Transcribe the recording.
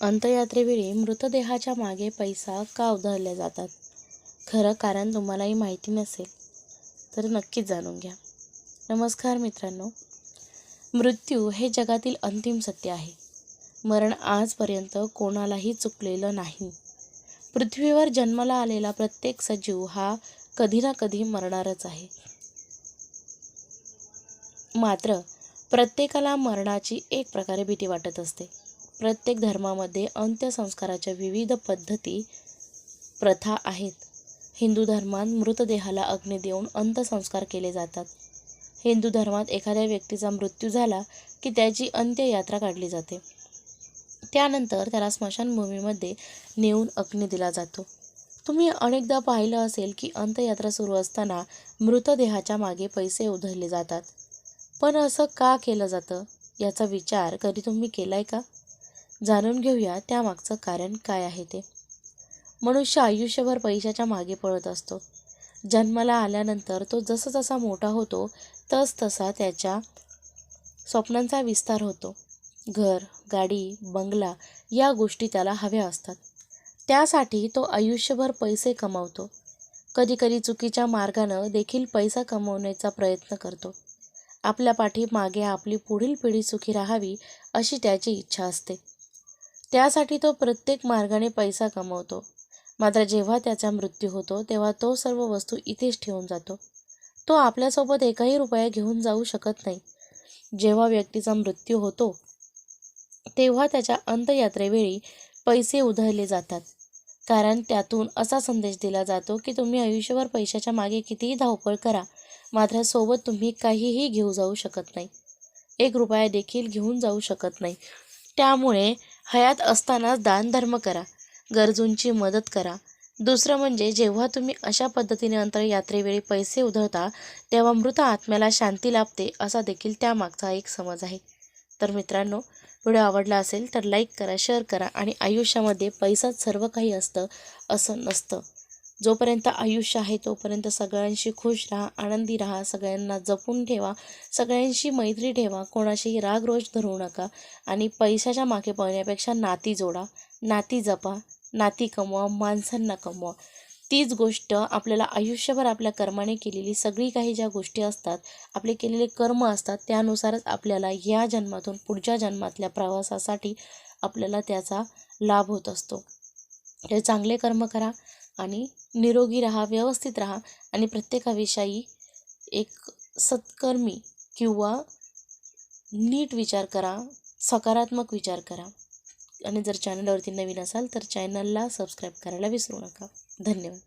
अंत्ययात्रेवेळी मृतदेहाच्या मागे पैसा का उधळल्या जातात? खरं कारण तुम्हालाही माहिती नसेल तर नक्कीच जाणून घ्या. नमस्कार मित्रांनो. मृत्यू हे जगातील अंतिम सत्य आहे. मरण आजपर्यंत कोणालाही चुकलेलं नाही. पृथ्वीवर जन्माला आलेला प्रत्येक सजीव हा कधी ना कधी मरणारच आहे. मात्र प्रत्येकाला मरणाची एक प्रकारे भीती वाटत असते. प्रत्येक धर्मामध्ये अंत्यसंस्काराच्या विविध पद्धती प्रथा आहेत. हिंदू धर्मात मृतदेहाला अग्नी देऊन अंत्यसंस्कार केले जातात. हिंदू धर्मात एखाद्या व्यक्तीचा मृत्यू झाला की त्याची अंत्ययात्रा काढली जाते. त्यानंतर त्याला स्मशानभूमीमध्ये नेऊन अग्नी दिला जातो. तुम्ही अनेकदा पाहिलं असेल की अंत्ययात्रा सुरू असताना मृतदेहाच्या मागे पैसे उधळले जातात. पण असं का केलं जातं? याचा विचार कधी तुम्ही केला आहे का? जाणून घेऊया त्यामागचं कारण काय आहे ते. मनुष्य आयुष्यभर पैशाच्या मागे पळत असतो. जन्माला आल्यानंतर तो जसजसा मोठा होतो तस तसा त्याच्या स्वप्नांचा विस्तार होतो. घर गाडी बंगला या गोष्टी त्याला हव्या असतात. त्यासाठी तो आयुष्यभर पैसे कमावतो. कधीकधी चुकीच्या मार्गानं देखील पैसा कमवण्याचा प्रयत्न करतो. आपल्या पाठीमागे आपली पुढील पिढी सुखी राहावी अशी त्याची इच्छा असते. त्यासाठी तो प्रत्येक मार्गाने पैसा कमवतो. मात्र जेव्हा त्याचा मृत्यू होतो तेव्हा तो सर्व वस्तू इथेच ठेवून जातो. तो आपल्यासोबत एकही रुपया घेऊन जाऊ शकत नाही. जेव्हा व्यक्तीचा मृत्यू होतो तेव्हा त्याच्या अंतयात्रेवेळी पैसे उधळले जातात. कारण त्यातून असा संदेश दिला जातो की तुम्ही आयुष्यभर पैशाच्या मागे कितीही धावपळ करा मात्र सोबत तुम्ही काहीही घेऊ जाऊ शकत नाही. एक रुपया देखील घेऊन जाऊ शकत नाही. त्यामुळे हयात असतानाच दानधर्म करा गरजूंची मदत करा. दुसरं म्हणजे जेव्हा तुम्ही अशा पद्धतीने अंतरयात्रेवेळी पैसे उधळता तेव्हा मृत आत्म्याला शांती लाभते असा देखील त्यामागचा एक समज आहे. तर मित्रांनो व्हिडिओ आवडला असेल तर लाईक करा शेअर करा आणि आयुष्यामध्ये पैसाच सर्व काही असतं असं नसतं. जोपर्यंत आयुष्य आहे तोपर्यंत सगळ्यांशी खुश राहा आनंदी राहा सगळ्यांना जपून ठेवा सगळ्यांशी मैत्री ठेवा कोणाशीही रागरोष धरू नका आणि पैशाच्या मागे पळण्यापेक्षा नाती जोडा नाती जपा नाती कमवा माणसांना कमवा. तीच गोष्ट आपल्याला आयुष्यभर आपल्या कर्माने केलेली सगळी काही ज्या गोष्टी असतात आपले केलेले कर्म असतात त्यानुसारच आपल्याला या जन्मातून पुढच्या जन्मातल्या प्रवासासाठी आपल्याला त्याचा लाभ होत असतो. हे चांगले कर्म करा आणि निरोगी राहा व्यवस्थित राहा आणि प्रत्येकाविषयी एक सत्कर्मी किंवा नीट विचार करा सकारात्मक विचार करा. आणि जर चॅनलवरती नवीन असाल तर चॅनलला सबस्क्राईब करायला विसरू नका. धन्यवाद.